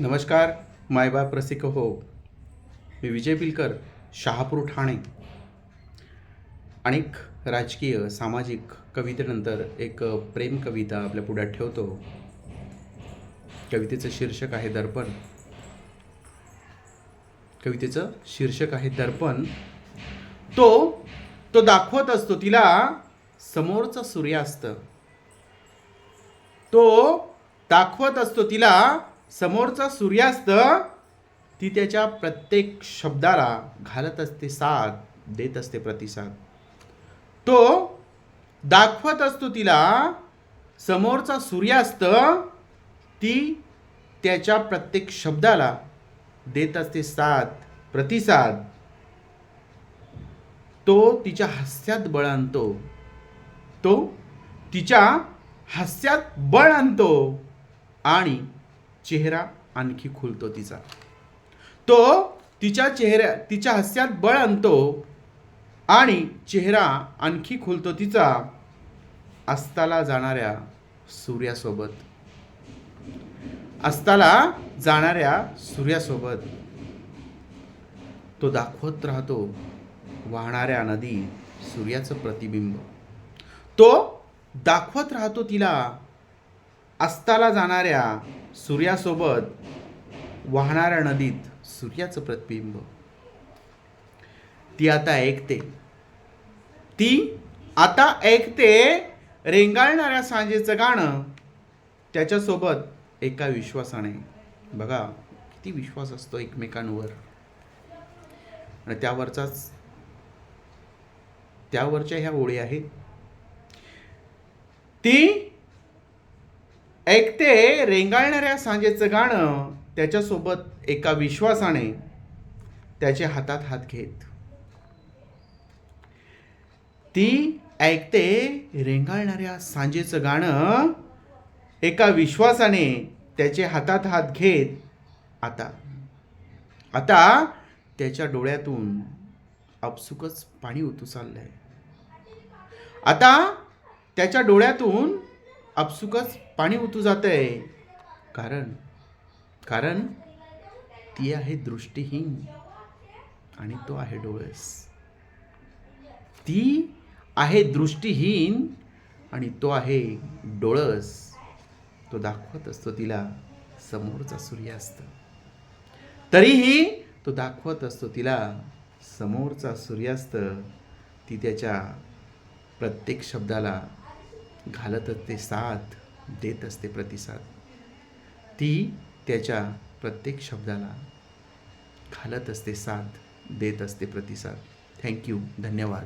नमस्कार मायबाप रसिक हो. मी विजय पिलकर शहापूर ठाणे. अनेक राजकीय सामाजिक कवितेनंतर एक प्रेम कविता आपल्या पुढ्यात ठेवतो. कवितेचं शीर्षक आहे दर्पण. कवितेचं शीर्षक आहे दर्पण. तो तो दाखवत असतो तिला समोरचा सूर्यास्त. तो दाखवत असतो तिला समोरचा सूर्यास्त ती त्याच्या प्रत्येक शब्दाला घालत असते साथ देत असते प्रतिसाद. तो दाखवत असतो तिला समोरचा सूर्यास्त ती त्याच्या प्रत्येक शब्दाला देत असते साथ प्रतिसाद. तो तिच्या हास्यात बळ आणतो. तो तिच्या हास्यात बळ आणतो आणि चेहरा आणखी खुलतो तिचा. तो तिच्या चेहऱ्या तिच्या हास्यात बळ आणतो आणि चेहरा आणखी खुलतो तिचा अस्ताला जाणाऱ्या सूर्यासोबत. अस्ताला जाणाऱ्या सूर्यासोबत. तो दाखवत राहतो वाहणाऱ्या नदी सूर्याचं प्रतिबिंब. तो दाखवत राहतो तिला अस्ताला जाणाऱ्या सूर्यासोबत वाहणाऱ्या नदीत सूर्याचं प्रतिबिंब. ती आता ऐकते. ती आता ऐकते. रेंगाळणाऱ्या सांजेचं गाणं त्याच्यासोबत एका विश्वासाने. बघा किती विश्वास असतो एकमेकांवर. आणि त्यावरचाच त्यावरच्या ह्या ओळी आहेत. ती ऐकते रेंगाळणाऱ्या सांजेचं गाणं त्याच्यासोबत एका विश्वासाने त्याच्या हातात हात घेत. ती ऐकते रेंगाळणाऱ्या सांजेचं गाणं एका विश्वासाने त्याचे हातात हात घेत. आता आता त्याच्या डोळ्यातून आपसुकच पाणी उतू चाललंय. आता त्याच्या डोळ्यातून आपसुकच पाणी उतू जात आहे कारण कारण ती आहे दृष्टीहीन आणि तो आहे डोळस. ती आहे दृष्टीहीन आणि तो आहे डोळस. तो दाखवत असतो तिला समोरचा सूर्यास्त. तरीही तो दाखवत असतो तिला समोरचा सूर्यास्त. ती त्याच्या प्रत्येक शब्दाला घालत असते साथ देत असते प्रतिसाद. ती त्याच्या प्रत्येक शब्दाला घालत असते साथ देत असते प्रतिसाद. थँक्यू धन्यवाद.